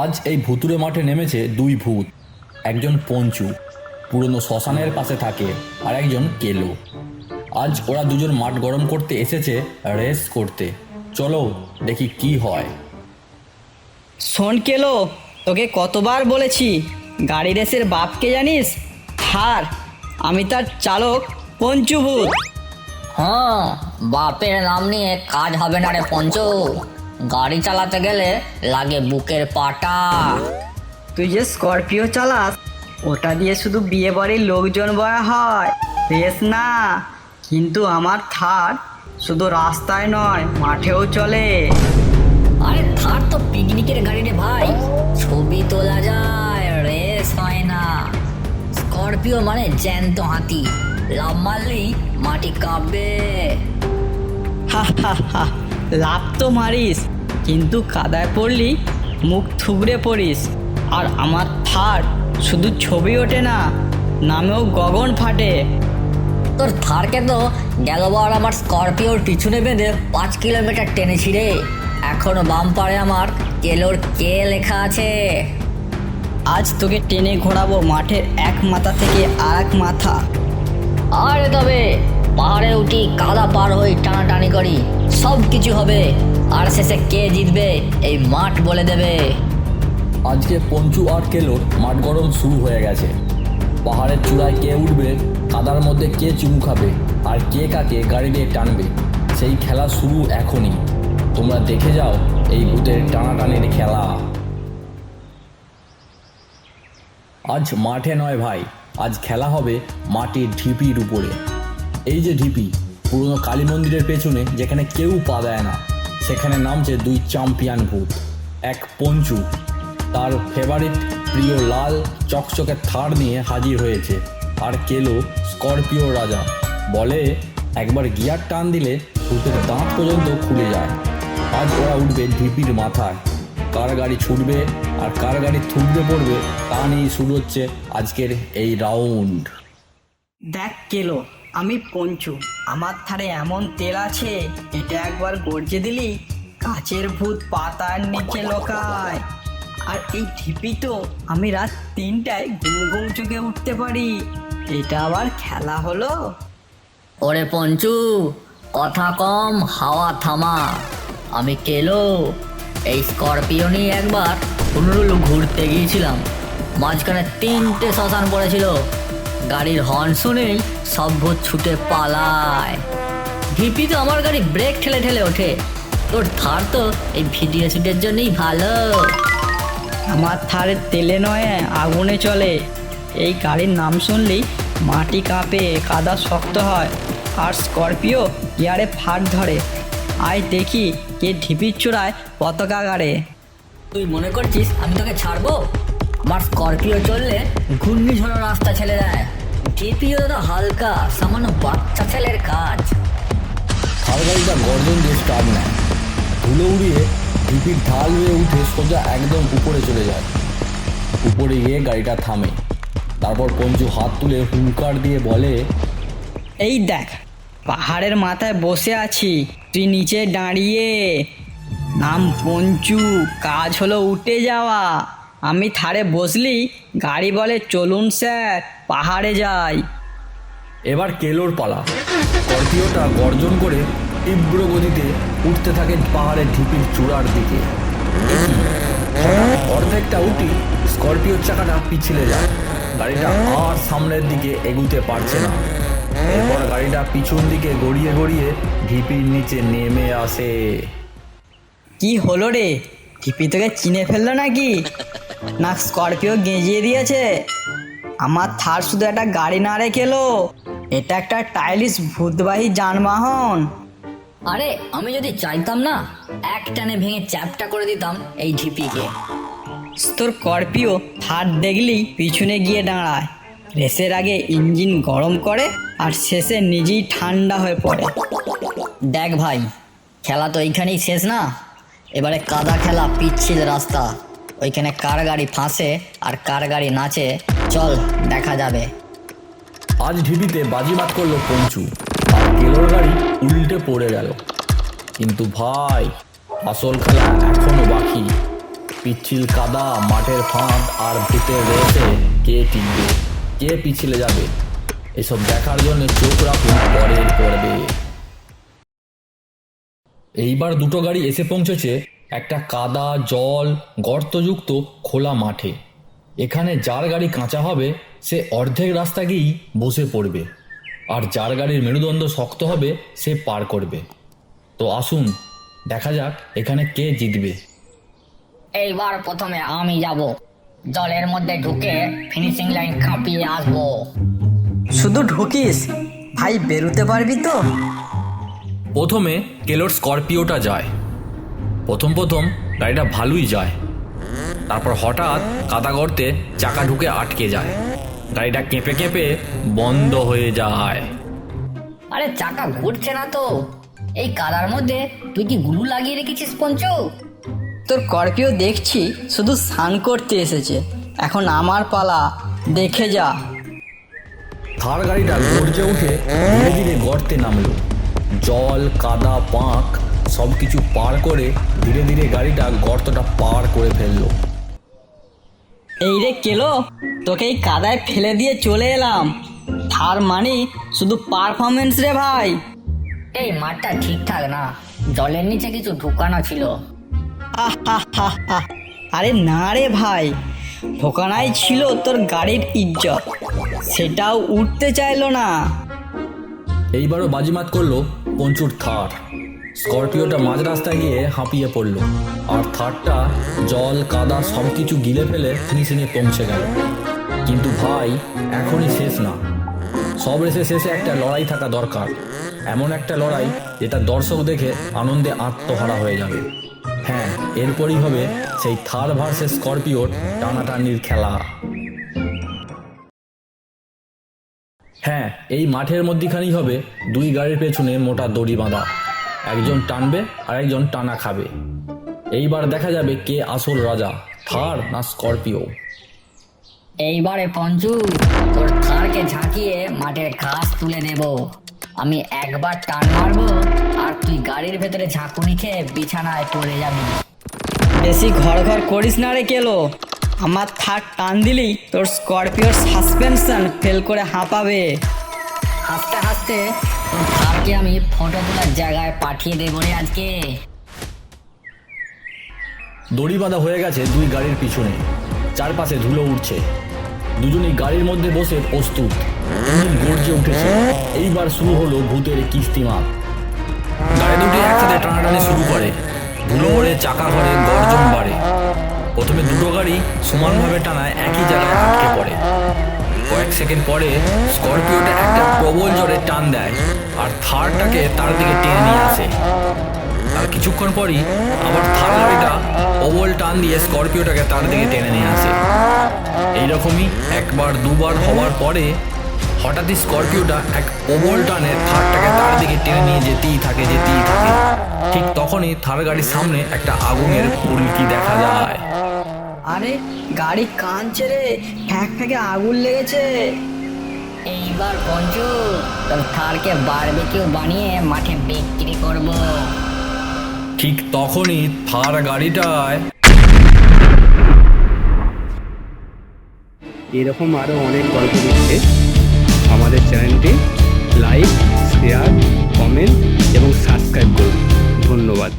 আজ এই ভুতুরে মাঠে নেমেছে দুই ভূত। একজন পঞ্চু পুরনো শ্মশানের পাশে থাকে আর একজন কেলো। আজ ওরা দুজন মাঠ গরম করতে এসেছে রেস করতে। চলো দেখি কি হয়। শোন কেলো তোকে কতবার বলেছি গাড়ি রেসের বাপকে জানিস? হার আমি তার চালক পঞ্চুভূত হ্যাঁ বাপের নাম নিয়ে কাজ হবে না রে পঞ্চু। গাড়ি চালাতে গেলে লাগে বুকের পাটা। তুই যে স্করপিও চালাস ওটা দিয়ে শুধু বিয়ে বাড়ির লোকজন বয়া হয় রেস না। কিন্তু আমার থার শুধু রাস্তায় নয় মাঠেও চলে। আরে থার তো পিকনিকের গাড়ি রে ভাই ছবি তোলা যায় রেস হয় না। স্করপিও মানে জ্যান্ত হাতি লাভ মারলেই মাটি কাঁপবে। হা হা হা লাভ তো মারিস। কিন্তু কাদায় পড়লি মুখ থুবড়ে পড়িস। আর আমার থার শুধু ছবি ওঠে না নামেও গগন ফাটে। তোর থারকে তো গেলবার আমার স্করপিওর পিছনে বেঁধে পাঁচ কিলোমিটার টেনেছি রে। এখনও বাম পারে আমার কেলোর কে লেখা আছে? আজ তোকে টেনে ঘোরাবো মাঠের এক মাথা থেকে আর এক মাথা। আরে তবে পাহাড়ে উঠি কাদা পার হই টানাটানি করি সব কিছু হবে। আর শেষে কে জিতবে, এই মাঠ বলে দেবে। আজকে পঞ্চু আর কেলোর মাঠ গরম শুরু হয়ে গেছে। পাহাড়ের চূড়ায় কে উঠবে, কাদার মধ্যে কে চুমু খাবে, আর কে কাকে গাড়ি দিয়ে টানবে, সেই খেলা শুরু এখনই। তোমরা দেখে যাও এই ভূতের টানাটানির খেলা। আজ মাঠে নয় ভাই, আজ খেলা হবে মাটির ঢিপির উপরে। এই যে ঢিপি, পুরনো কালী মন্দিরের পেছনে যেখানে কেউ পা দেয় না। সেখানে নামছে দুই চ্যাম্পিয়ন ভূত। এক পঞ্চু, তার ফেভারিট প্রিয় লাল চকচকে থার নিয়ে হাজির হয়েছে। আর কেলো স্করপিও রাজা। বলে, একবার গিয়ার টান দিলে ভূতের দাঁত পর্যন্ত খুলে যায়। আজ ওরা উঠবে ঢিপির মাথায়। কার গাড়ি ছুটবে আর কার গাড়ি থুবড়ে পড়বে তা নিয়ে শুরু হচ্ছে আজকের এই রাউন্ড দেখ কেলো আমি পঞ্চু। আমার ধারে এমন তেল আছে, এটা একবার গর্জে দিলি, কাচের ভূত পাতার নিচে লোকায়। আর এই ঢিপি তো আমি রাত তিনটায় ঘুম ঘুম চোখে উঠতে পারি। এটা আবার খেলা হলো? ওরে পঞ্চু, কথা কম, হাওয়া থামা। আমি কেলো, এই স্করপিও নিয়ে একবার হুনুরুলু ঘুরতে গিয়েছিলাম। মাঝখানে তিনটে শ্মশান পড়েছিল। গাড়ির হর্ন শুনেই সব ভূত ছুটে পালায়। ভিপি তো আমার গাড়ি ব্রেক ঠেলে ঠেলে ওঠে। তোর থার তো এই ভিডিও শুটের জন্যই ভালো। আমার থারে তেলে নয়, আগুনে চলে। এই গাড়ির নাম শুনলেই মাটি কাঁপে, কাদা শক্ত হয়। আর স্করপিও গিয়ারে ফাট ধরে। আয় দেখি কে ঢিপির চূড়ায় পতাকা গাড়ে। তুই মনে করছিস আমি তোকে ছাড়বো? আমার স্করপিও চললে ঘূর্ণিঝড় রাস্তা ছেড়ে দেয়। জিপিও তো হালকা সামান্য বাচ্চা ছেলের কাজ। থার গাড়িটা গর্জন দিয়ে স্টার্ট নেয়। ধুলো উড়িয়ে ঢিপির ঢাল হয়ে উঠে সোজা একদম উপরে চলে যায়। উপরে গিয়ে গাড়িটা থামে। তারপর পঞ্চু হাত তুলে হুঙ্কার দিয়ে বলে এই দেখ পাহাড়ের মাথায় বসে আছি তুই নিচে দাঁড়িয়ে। নাম পঞ্চু কাজ হলো উঠে যাওয়া। আমি থারে বসলি গাড়ি বলে চলুন স্যার পাহাড়ে যাই। এবার কেলোর পালা। স্করপিওটা গর্জন করে তীব্র গতিতে উঠতে থাকে পাহাড়ের ঢিপির চূড়ার দিকে। অর্ধেকটা উঠি স্করপিওর চাকাটা পিছলে যায়। গাড়িটা আর সামনের দিকে এগুতে পারছে না। এরপর গাড়িটা পিছন দিকে গড়িয়ে গড়িয়ে ঢিপির নিচে নেমে আসে। কি হলো রে? টিপি তোকে চিনে ফেলল নাকি? না স্করপিও গেঁজিয়ে দিয়েছে। আমার থার শুধু একটা গাড়ি না রেখেলো এটা একটা টাইলিশ ভূতবাহী যানবাহন। আরে আমি যদি চাইতাম না এক টানে ভেঙে চ্যাপটা করে দিতাম এই ঢিপিকে। তোর স্করপিও থার দেখলেই পিছনে গিয়ে দাঁড়ায়। রেসের আগে ইঞ্জিন গরম করে আর শেষে নিজেই ঠান্ডা হয়ে পড়ে। দেখ ভাই খেলা তো এইখানেই শেষ না? এবারে কাদা খেলা পিচ্ছিল রাস্তা। ওইখানে কার গাড়ি ফাঁসে আর কার গাড়ি নাচে, চল, দেখা যাবে। আজ ঢিবিতে বাজিমাত করল পঞ্চু। আর কেলোর গাড়ি উল্টে পড়ে গেল। কিন্তু ভাই, আসল খেলা এখনও বাকি। পিচ্ছিল কাদা, মাঠের ফাঁদ আর ভূতের রয়েছে কে টিকবে, কে পিছলে যাবে? এসব দেখার জন্য চোখ রাখুন পরের পর্বে। এইবার দুটো গাড়ি এসে পৌঁছেছে একটা কাদা জল গর্তযুক্ত খোলা মাঠে। এখানে যার গাড়ি কাঁচা হবে সে অর্ধেক রাস্তা গিয়েই বসে পড়বে। আর যার গাড়ির মেরুদণ্ড শক্ত হবে সে পার করবে। তো আসুন দেখা যাক এখানে কে জিতবে। এইবার প্রথমে আমি যাব। জলের মধ্যে ঢুকে ফিনিশিং লাইন কাঁপিয়ে আসব। শুধু ঢুকিস? ভাই বেরোতে পারবি তো? প্রথমে কেলোর স্করপিওটা যায়। প্রথম প্রথম গাড়িটা ভালোই যায়। তারপর হঠাৎ কাদা গর্তে চাকা ঢুকে আটকে যায়। গাড়িটা কেঁপে কেঁপে বন্ধ হয়ে যায়। আরে চাকা ঘুরছে না তো। এই কাদার মধ্যে তুই কি গুলু লাগিয়ে রেখেছিস পঞ্চু? তোর কর্পিও দেখছি শুধু স্নান করতে এসেছে। এখন আমার পালা দেখে যা। থার গাড়িটা গর্জে উঠে ধীরে ধীরে গর্তে নামলো। জল কাদা পাঁক সব কিছু পার করে ধীরে ধীরে গাড়িটা গর্তটা পার করে ফেলল। এই রে কেলো তোকে এই কাদায় ফেলে দিয়ে চলে এলাম। তার মানে শুধু পারফরমেন্স রে ভাই। এই মাঠটা ঠিকঠাক না জলের নিচে কিছু ঢুকানো ছিল। আরে না রে ভাই ঢোকানাই ছিল তোর গাড়ির ইজ্জত। সেটাও উঠতে চাইলো না। এইবারও বাজিমাত করল পঞ্চুর থার। স্করপিওটা মাঝ রাস্তায় গিয়ে হাঁপিয়ে পড়ল। আর থারটা জল, কাদা সব কিছু গিলে ফেলে ফিনিশিংয়ে পৌঁছে গেল। কিন্তু ভাই, এখনই শেষ না। সব রেসে শেষে একটা লড়াই থাকা দরকার। এমন একটা লড়াই যেটা দর্শক দেখে আনন্দে আত্মহারা হয়ে যাবে। হ্যাঁ এরপরই হবে সেই থার ভার্সেস স্করপিওর টানাটানির খেলা। হ্যাঁ এই মাঠের মধ্যিখানেই হবে দুই গাড়ির পেছনে মোটা দড়ি বাঁধা। একজন টানবে আর একজন টানা খাবে। এইবার দেখা যাবে কে আসল রাজা, থার না স্করপিও। এইবারে পঞ্চু, তোর থারকে ঝাঁকিয়ে মাঠের ঘাস তুলে দেব আমি একবার টান মারবো, আর তুই গাড়ির ভেতরে ঝাঁকুনি খেয়ে বিছানায় পড়ে যাবি। বেশি ঘর ঘর করিস না রে কেলো। আমার থার টান দিলেই তোর স্করপিওর সাসপেনশন ফেল করে হাঁপাবে। হাসতে হাসতে তোর থারকে আমি ফটো তোলার জায়গায় পাঠিয়ে দেবো রে আজকে। দড়ি বাঁধা হয়ে গেছে দুই গাড়ির পিছনে। চারপাশে ধুলো উঠছে দুজনেই গাড়ির মধ্যে বসে প্রস্তুত। গর্জে উঠেছে। এইবার শুরু হলো ভূতের কিস্তিমাত গাড়ি দুটি একসাথে টানাটানি শুরু করে। ধুলো ভরে চাকা ঘরে গর্জন বাড়ে। প্রথমে দুটো গাড়ি সমানভাবে টানায় একই জায়গায় আটকে পড়ে। কয়েক সেকেন্ড পরে স্করপিওটা একটা প্রবল জোরে টান দেয় আর থারটাকে তার দিকে টেনে নিয়ে আসে। আর কিছুক্ষণ পরই আবার থার গাড়িটা প্রবল টান দিয়ে স্করপিওটাকে তার দিকে টেনে নিয়ে আসে। এইরকমই একবার, দুবার হওয়ার পরে হঠাৎই স্করপিওটা এক প্রবল টানে থারটাকে তার দিকে টেনে নিয়ে যেতেই থাকে যেতেই থাকে। ঠিক তখনই থার গাড়ির সামনে একটা আগুনের ফুলকি দেখা যায়। আরে গাড়ি কাঁদছে রে। ফ্যাক ফ্যাকে আগুন লেগেছে। এইবার পঞ্চু তোর থারকে বারবিকিউ বানিয়ে মাঠে বিক্রি করব। ঠিক তখনই থার গাড়িটায় এরকম আরও অনেক গল্প দেখতে আমাদের চ্যানেলটি লাইক শেয়ার কমেন্ট এবং সাবস্ক্রাইব করুন। ধন্যবাদ।